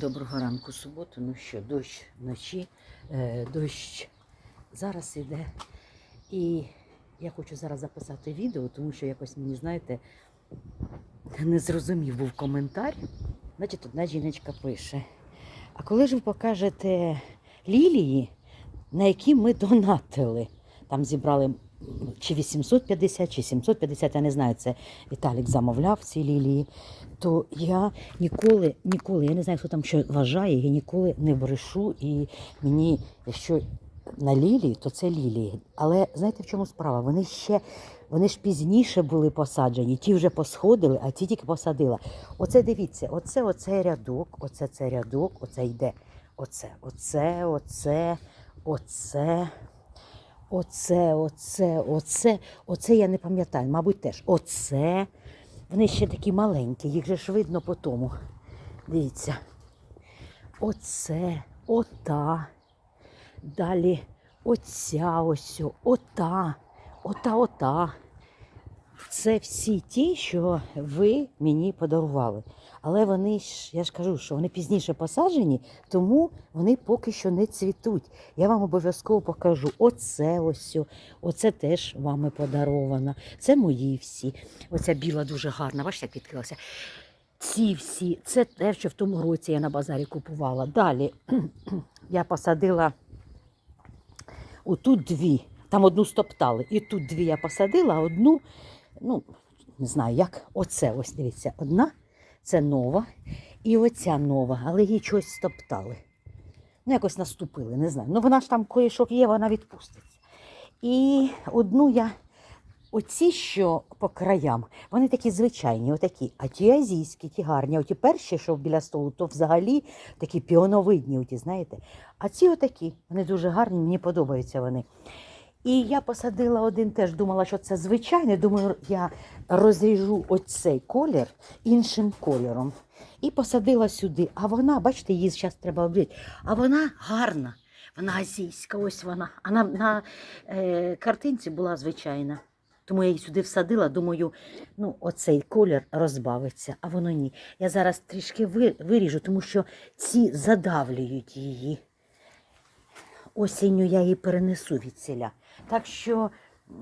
Доброго ранку, суботу. Ну що, дощ вночі, е, дощ зараз іде. І я хочу зараз записати відео, тому що якось мені, знаєте, не зрозумів був коментар. Значить, одна жіночка пише: А коли ж ви покажете лілії, на які ми донатили? Там зібрали чи 850, чи 750, я не знаю, це Віталік замовляв ці лілії. То я ніколи, ніколи, я не знаю, хто там що вважає, я ніколи не брешу. І мені, якщо на лілії, то це лілії. Але знаєте, в чому справа? Вони ще, вони ж пізніше були посаджені, ті вже посходили, а ті тільки посадила. Оце дивіться, оце оцей рядок, оце цей рядок, оце йде. Оце, оце, оце, оце. Оце, оце, оце, оце я не пам'ятаю, мабуть, теж. Оце. Вони ще такі маленькі, їх же ж видно по тому. Дивіться. Оце, ота. Далі оця ось, ота, ота, ота. Це всі ті, що ви мені подарували. Але вони я ж кажу, що вони пізніше посаджені, тому вони поки що не цвітуть. Я вам обов'язково покажу. Оце ось, оце теж вами подаровано. Це мої всі. Оця біла дуже гарна, бачите, як відкрилася. Ці всі, це те, що в тому році я на базарі купувала. Далі я посадила отут дві. Там одну стоптали. І тут дві я посадила, одну, ну, не знаю як. Оце ось дивіться, одна, це нова. І оця нова, але її щось стоптали. Ну, якось наступили, не знаю. Ну, вона ж там кое-що є, вона відпуститься. І одну я, оці, що по краям, вони такі звичайні, отакі. А ті азійські, ті гарні. Оті перші, що біля столу, то взагалі такі піоновидні, оті, знаєте. А ці отакі, вони дуже гарні, мені подобаються вони. І я посадила один теж, думала, що це звичайний. Думаю, я розріжу оцей колір іншим кольором. І посадила сюди. А вона, бачите, її зараз треба обрити. А вона гарна. Вона азійська, ось вона. А на, на е, картинці була звичайна. Тому я її сюди всадила, думаю, ну, оцей колір розбавиться, а воно ні. Я зараз трішки виріжу, тому що ці задавлюють її. Осінню я її перенесу від селя. Так що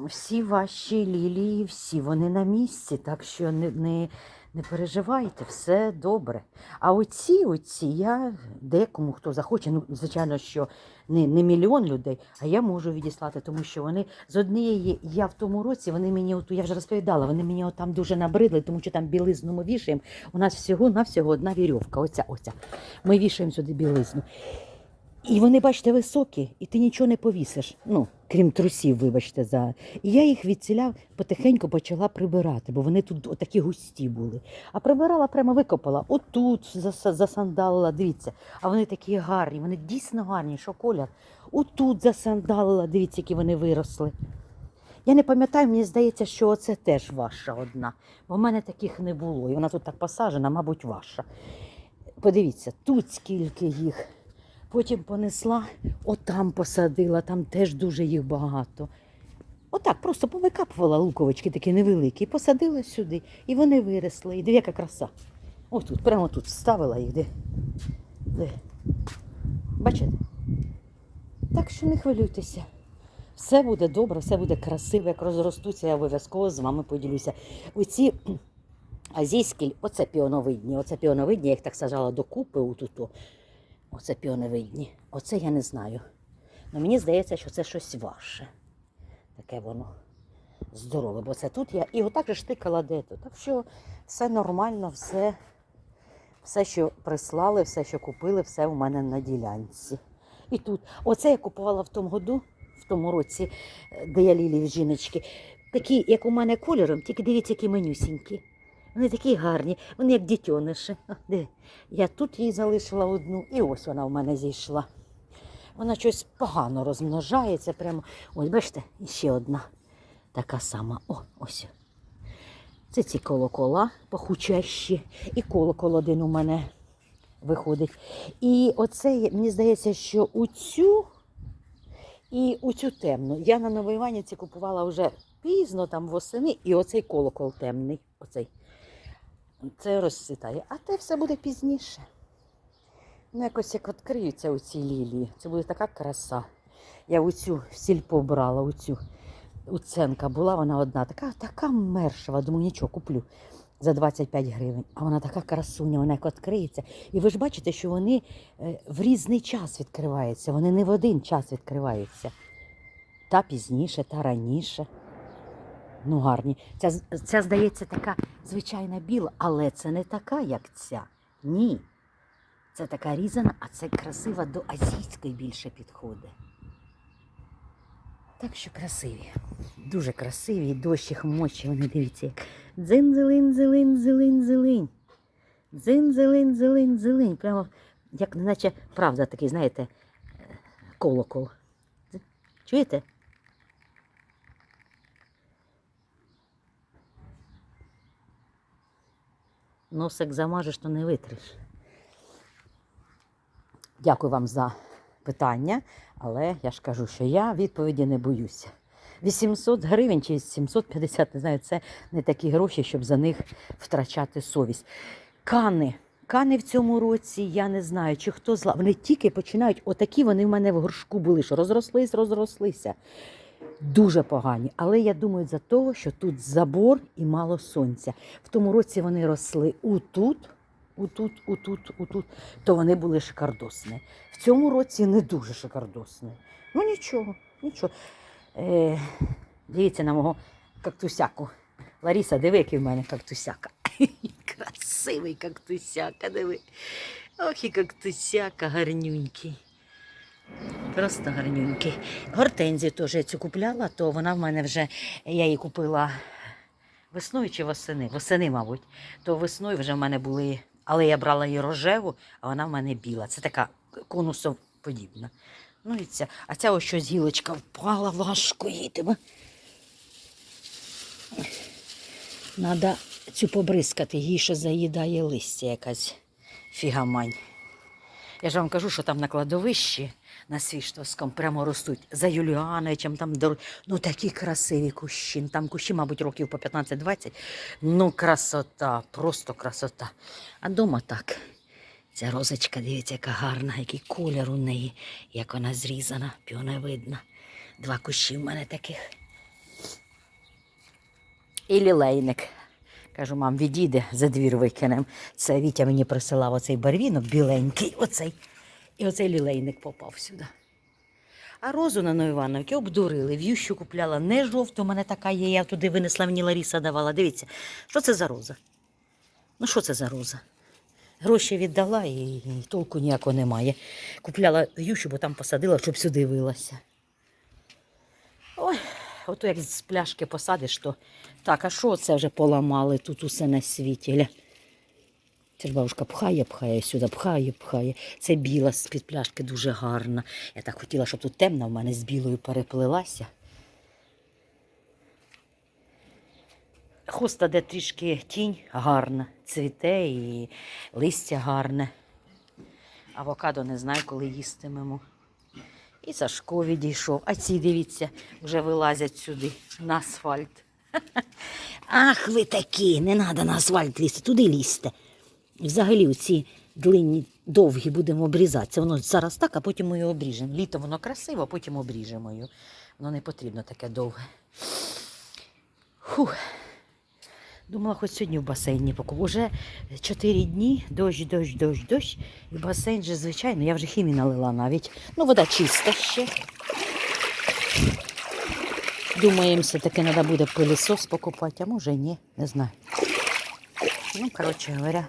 всі ваші лілії, всі вони на місці, так що не, не, не переживайте, все добре. А оці, оці, я декому хто захоче, ну, звичайно, що не, не мільйон людей, а я можу відіслати, тому що вони з однієї, я в тому році, вони мені, я вже розповідала, вони мені там дуже набридли, тому що там білизну ми вішаємо. У нас всього-навсього одна вірьовка, оця, оця. Ми вішаємо сюди білизну. І вони, бачите, високі, і ти нічого не повісиш. Ну, крім трусів, вибачте, за. І я їх відціля потихеньку почала прибирати, бо вони тут отакі густі були. А прибирала, прямо викопала. Отут засандалила, дивіться. А вони такі гарні, вони дійсно гарні, що колір. Отут засандалила, дивіться, які вони виросли. Я не пам'ятаю, мені здається, що оце теж ваша одна. Бо в мене таких не було. І вона тут так посаджена, мабуть, ваша. Подивіться, тут скільки їх. Потім понесла, отам посадила, там теж дуже їх багато. Отак, просто повикапувала луковички такі невеликі, посадила сюди. І вони виросли. І диви, яка краса. Отут, прямо тут вставила їх. Де? Де? Бачите? Так що не хвилюйтеся. Все буде добре, все буде красиво. Як розростуться, я обов'язково з вами поділюся. Оці азійські, оце піоновидні, оце піоновидні, я їх так сажала докупи отут. Оце піоновидні. Оце я не знаю. Ну мені здається, що це щось ваше. Таке воно здорове. Бо це тут я. І отак же штикала дето. Так що все нормально, все, все, що прислали, все, що купили, все у мене на ділянці. І тут. Оце я купувала в тому году, в тому році, е, де я лілії жіночки. Такі, як у мене кольором, тільки дивіться, які менюсінькі. Вони такі гарні, вони як дітьониші. Я тут їй залишила одну, і ось вона в мене зійшла. Вона щось погано розмножається. Прямо. Ось, бачите, ще одна така сама. О, ось. Це ці колокола пахучащі. І колокол один у мене виходить. І оце, мені здається, що у цю і у цю темну. Я на Новій Іванівці купувала вже пізно, там восени, і оцей колокол темний. Оцей. Це розцвітає. А те все буде пізніше. Ну, якось як відкриються оці лілії, це буде така краса. Я оцю сільпо брала, оцю уценка була, вона одна, така, така мершава, думаю, нічого, куплю за 25 гривень. А вона така красуня, вона як відкриється. І ви ж бачите, що вони е, в різний час відкриваються, вони не в один час відкриваються. Та пізніше, та раніше. Ну, гарні. Ця, ця, здається, така звичайна біла, але це не така, як ця. Ні. Це така різана, а це красива до азійської більше підходить. Так що красиві. Дуже красиві, дощ їх мочі, вони дивіться, як дзин зелин зелин зелин зелень Дзин зелин зелин зелень Прямо як наче правда такий, знаєте, колокол. Чуєте? Носик замажеш, то не витриш. Дякую вам за питання, але я ж кажу, що я відповіді не боюся. 800 гривень чи 750, не знаю, це не такі гроші, щоб за них втрачати совість. Кани. Кани в цьому році, я не знаю, чи хто зла. Вони тільки починають, отакі вони в мене в горшку були, що розрослись, розрослися. Дуже погані. Але я думаю, за того, що тут забор і мало сонця. В тому році вони росли утут, утут, утут, утут, то вони були шикардосні. В цьому році не дуже шикардосні. Ну нічого, нічого. Е, дивіться на мого кактусяку. Ларіса, диви, який в мене кактусяка. Красивий кактусяка, диви. Ох і кактусяка гарнюнький. Просто гарнюнький. Гортензію теж я цю купляла, то вона в мене вже, я її купила весною чи восени? Восени, мабуть. То весною вже в мене були, але я брала її рожеву, а вона в мене біла. Це така конусом подібна. Ну і ця. А ця ось щось гілочка впала, важко їтиме. Надо цю побризкати, їй ще заїдає листя якась фігамань. Я ж вам кажу, що там на кладовищі на Свіштовському прямо ростуть за Юліановичем, там дор- ну такі красиві кущі. Там кущі, мабуть, років по 15-20. Ну, красота, просто красота. А дома так. Ця розочка, дивіться, яка гарна, який колір у неї, як вона зрізана, піоне видно. Два кущі в мене таких. І лілейник. Кажу, мам, відійде, за двір викинем. Це Вітя мені присилав оцей барвінок біленький, оцей. І оцей лілейник попав сюди. А розу на Новоівановки обдурили. В'ющу купляла не жовту, у мене така є, я туди винесла, мені Ларіса давала. Дивіться, що це за роза? Ну, що це за роза? Гроші віддала і толку ніякого немає. Купляла в'ющу, бо там посадила, щоб сюди вилася. Ото як з пляшки посадиш, то так, а що це вже поламали тут усе на світі? Гля. Це ж бабушка пхає, пхає сюди, пхає, пхає. Це біла з-під пляшки дуже гарна. Я так хотіла, щоб тут темна в мене з білою переплилася. Хоста, де трішки тінь гарна, цвіте і листя гарне. Авокадо не знаю, коли їстимемо. І Сашко відійшов. А ці, дивіться, вже вилазять сюди на асфальт. Ах, ви такі, не треба на асфальт лізти, туди лізьте. Взагалі ці длинні, довгі будемо обрізати. Це воно зараз так, а потім ми його обріжемо. Літом воно красиво, а потім обріжемо його. Воно не потрібно таке довге. Фух. Думала, хоч сьогодні в басейні покупу. Уже 4 дні, дощ, дощ, дощ, дощ. І басейн же, звичайно, я вже хімі налила навіть. Ну, вода чиста ще. Думаємо, все-таки треба буде пилісос покупати, а може ні, не знаю. Ну, коротше говоря,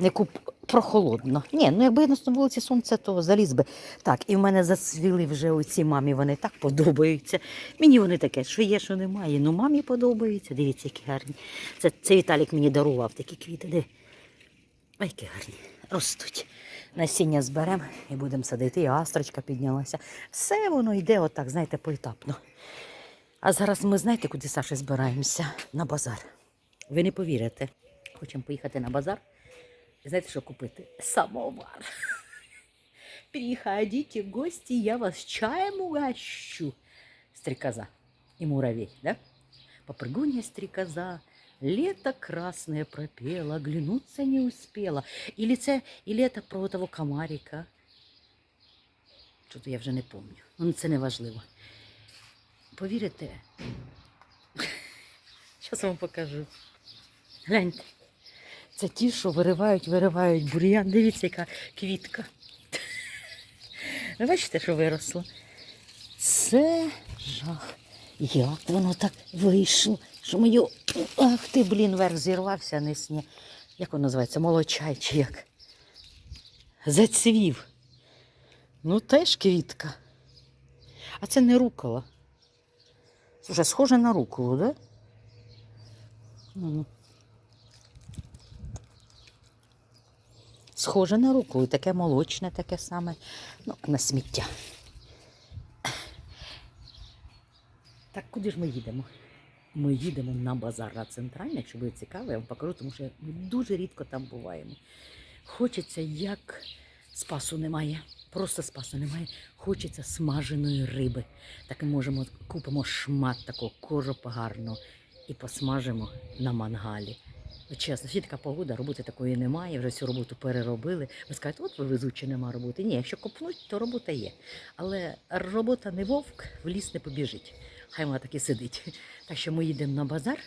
не куп прохолодно. Ні, ну якби на вулиці сонце, то заліз би. Так, і в мене зацвіли вже оці мамі, вони так подобаються. Мені вони таке, що є, що немає. Ну, мамі подобаються. Дивіться, які гарні. Це, це Віталік мені дарував такі квіти. Де... Ой, які гарні. Ростуть. Насіння зберемо і будемо садити. І астрочка піднялася. Все воно йде отак, знаєте, поетапно. А зараз ми знаєте, куди Саші збираємося? На базар. Ви не повірите. Хочемо поїхати на базар. І знаєте, що купити? Самовар. Приходите в гости, я вас чаем угощу. Стрекоза и муравей, да? Попрыгунья стрекоза Лето красное пропело, оглянуться не успела. Или це, или это про того комарика. Що-то я вже не пам'ятаю. Ну, це не важливо. Повірите? Зараз вам покажу. Гляньте. Це ті, що виривають, виривають бур'ян. Дивіться, яка квітка. Ви бачите, що виросло? Це жах. Як воно так вийшло? Що моє... Ах ти, блін, верх зірвався, не. Як воно називається? Молочай чи як? Зацвів. Ну, теж квітка. А це не рукола. Слушай, схоже на руколу, да? Ну. Схоже на руколу, таке молочне, таке саме, ну, на сміття. Так куди ж ми їдемо? Ми їдемо на базар на центральний, якщо буде цікаво, я вам покажу, тому що ми дуже рідко там буваємо. Хочеться, як спасу немає, просто спасу немає. Хочеться смаженої риби. Так ми можемо купимо шмат такого коропа гарного і посмажимо на мангалі. Чесно, ще така погода, роботи такої немає, вже всю роботу переробили. Ви скажете, от ви везучі нема роботи. Ні, якщо копнуть, то робота є. Але робота не вовк, в ліс не побіжить. Хай вона так і сидить. Так що ми їдемо на базар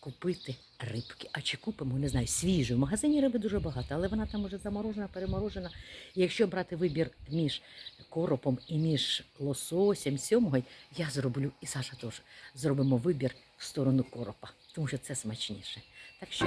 купити рибки. А чи купимо, не знаю, свіжу. В магазині риби дуже багато, але вона там вже заморожена, переморожена. І якщо брати вибір між коропом і між лососем, сьомгою, я зроблю, і Саша теж зробимо вибір в сторону коропа, тому що це смачніше. Так що,